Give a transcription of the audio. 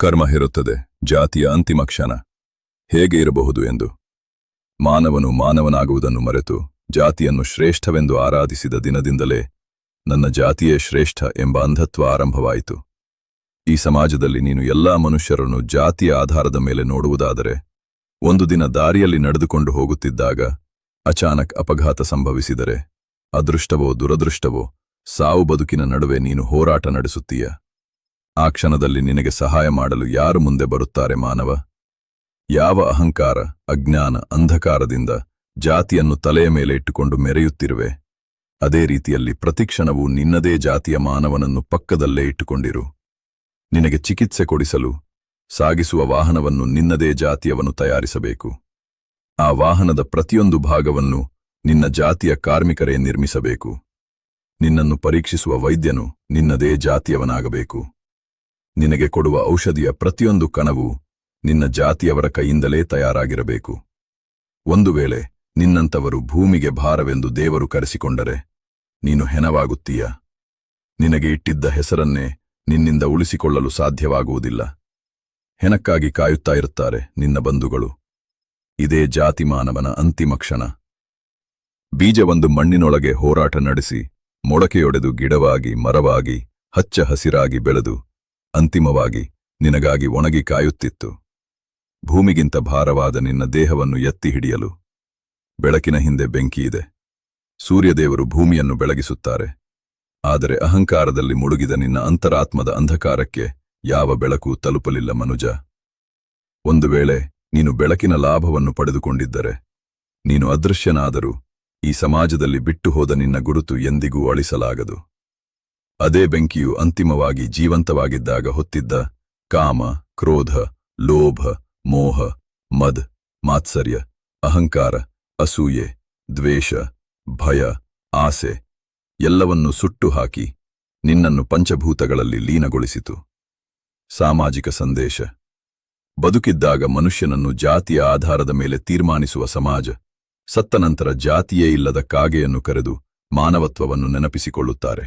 ಕರ್ಮ ಹೇರುತ್ತದೆ, ಜಾತಿಯ ಅಂತಿಮ ಕ್ಷಣ. ಹೇಗೆ ಇರಬಹುದು ಎಂದು? ಮಾನವನು ಮಾನವನಾಗುವುದನ್ನು ಮರೆತು ಜಾತಿಯನ್ನು ಶ್ರೇಷ್ಠವೆಂದು ಆರಾಧಿಸಿದ ದಿನದಿಂದಲೇ ನನ್ನ ಜಾತಿಯೇ ಶ್ರೇಷ್ಠ ಎಂಬ ಅಂಧತ್ವ ಆರಂಭವಾಯಿತು. ಈ ಸಮಾಜದಲ್ಲಿ ನೀನು ಎಲ್ಲಾ ಮನುಷ್ಯರನ್ನು ಜಾತಿಯ ಆಧಾರದ ಮೇಲೆ ನೋಡುವುದಾದರೆ, ಒಂದು ದಿನ ದಾರಿಯಲ್ಲಿ ನಡೆದುಕೊಂಡು ಹೋಗುತ್ತಿದ್ದಾಗ ಅಚಾನಕ್ ಅಪಘಾತ ಸಂಭವಿಸಿದರೆ, ಅದೃಷ್ಟವೋ ದುರದೃಷ್ಟವೋ ಸಾವು ಬದುಕಿನ ನಡುವೆ ನೀನು ಹೋರಾಟ ನಡೆಸುತ್ತೀಯ. ಆ ಕ್ಷಣದಲ್ಲಿ ನಿನಗೆ ಸಹಾಯ ಮಾಡಲು ಯಾರು ಮುಂದೆ ಬರುತ್ತಾರೆ, ಮಾನವ? ಯಾವ ಅಹಂಕಾರ, ಅಜ್ಞಾನ, ಅಂಧಕಾರದಿಂದ ಜಾತಿಯನ್ನು ತಲೆಯ ಮೇಲೆ ಇಟ್ಟುಕೊಂಡು ಮೆರೆಯುತ್ತಿರುವೆ? ಅದೇ ರೀತಿಯಲ್ಲಿ ಪ್ರತಿಕ್ಷಣವೂ ನಿನ್ನದೇ ಜಾತಿಯ ಮಾನವನನ್ನು ಪಕ್ಕದಲ್ಲೇ ಇಟ್ಟುಕೊಂಡಿರು. ನಿನಗೆ ಚಿಕಿತ್ಸೆ ಕೊಡಿಸಲು ಸಾಗಿಸುವ ವಾಹನವನ್ನು ನಿನ್ನದೇ ಜಾತಿಯವನು ತಯಾರಿಸಬೇಕು. ಆ ವಾಹನದ ಪ್ರತಿಯೊಂದು ಭಾಗವನ್ನು ನಿನ್ನ ಜಾತಿಯ ಕಾರ್ಮಿಕರೇ ನಿರ್ಮಿಸಬೇಕು. ನಿನ್ನನ್ನು ಪರೀಕ್ಷಿಸುವ ವೈದ್ಯನು ನಿನ್ನದೇ ಜಾತಿಯವನಾಗಬೇಕು. ನಿನಗೆ ಕೊಡುವ ಔಷಧಿಯ ಪ್ರತಿಯೊಂದು ಕಣವು ನಿನ್ನ ಜಾತಿಯವರ ಕೈಯಿಂದಲೇ ತಯಾರಾಗಿರಬೇಕು. ಒಂದು ವೇಳೆ ನಿನ್ನಂತವರು ಭೂಮಿಗೆ ಭಾರವೆಂದು ದೇವರು ಕರೆಸಿಕೊಂಡರೆ ನೀನು ಹೆನವಾಗುತ್ತೀಯ ನಿನಗೆ ಇಟ್ಟಿದ್ದ ಹೆಸರನ್ನೇ ನಿನ್ನಿಂದ ಉಳಿಸಿಕೊಳ್ಳಲು ಸಾಧ್ಯವಾಗುವುದಿಲ್ಲ. ಹೆನಕ್ಕಾಗಿ ಕಾಯುತ್ತಾ ಇರುತ್ತಾರೆ ನಿನ್ನ ಬಂಧುಗಳು. ಇದೇ ಜಾತಿ ಮಾನವನ ಅಂತಿಮ ಕ್ಷಣ. ಬೀಜವೊಂದು ಮಣ್ಣಿನೊಳಗೆ ಹೋರಾಟ ನಡೆಸಿ ಮೊಳಕೆಯೊಡೆದು ಗಿಡವಾಗಿ ಮರವಾಗಿ ಹಚ್ಚ ಹಸಿರಾಗಿ ಬೆಳೆದು ಅಂತಿಮವಾಗಿ ನಿನಗಾಗಿ ಒಣಗಿ ಕಾಯುತ್ತಿತ್ತು. ಭೂಮಿಗಿಂತ ಭಾರವಾದ ನಿನ್ನ ದೇಹವನ್ನು ಎತ್ತಿ ಹಿಡಿಯಲು ಬೆಳಕಿನ ಹಿಂದೆ ಬೆಂಕಿಯಿದೆ ಸೂರ್ಯದೇವರು ಭೂಮಿಯನ್ನು ಬೆಳಗಿಸುತ್ತಾರೆ. ಆದರೆ ಅಹಂಕಾರದಲ್ಲಿ ಮುಳುಗಿದ ನಿನ್ನ ಅಂತರಾತ್ಮದ ಅಂಧಕಾರಕ್ಕೆ ಯಾವ ಬೆಳಕು ತಲುಪಲಿಲ್ಲ ಮನುಜ. ಒಂದು ವೇಳೆ ನೀನು ಬೆಳಕಿನ ಲಾಭವನ್ನು ಪಡೆದುಕೊಂಡಿದ್ದರೆ, ನೀನು ಅದೃಶ್ಯನಾದರೂ ಈ ಸಮಾಜದಲ್ಲಿ ಬಿಟ್ಟು ಹೋದ ನಿನ್ನ ಗುರುತು ಎಂದಿಗೂ ಅಳಿಸಲಾಗದು. ಅದೇ ಬೆಂಕಿಯು ಅಂತಿಮವಾಗಿ ಜೀವಂತವಾಗಿದ್ದಾಗ ಹೊತ್ತಿದ್ದ ಕಾಮ, ಕ್ರೋಧ, ಲೋಭ, ಮೋಹ, ಮದ್, ಮಾತ್ಸರ್ಯ, ಅಹಂಕಾರ, ಅಸೂಯೆ, ದ್ವೇಷ, ಭಯ, ಆಸೆ ಎಲ್ಲವನ್ನೂ ಸುಟ್ಟು ಹಾಕಿ ನಿನ್ನನ್ನು ಪಂಚಭೂತಗಳಲ್ಲಿ ಲೀನಗೊಳಿಸಿತು. ಸಾಮಾಜಿಕ ಸಂದೇಶ. ಬದುಕಿದ್ದಾಗ ಮನುಷ್ಯನನ್ನು ಜಾತಿಯ ಆಧಾರದ ಮೇಲೆ ತೀರ್ಮಾನಿಸುವ ಸಮಾಜ ಸತ್ತ ನಂತರ ಜಾತಿಯೇ ಇಲ್ಲದ ಕಾಗೆಯನ್ನು ಕರೆದು ಮಾನವತ್ವವನ್ನು ನೆನಪಿಸಿಕೊಳ್ಳುತ್ತಾರೆ.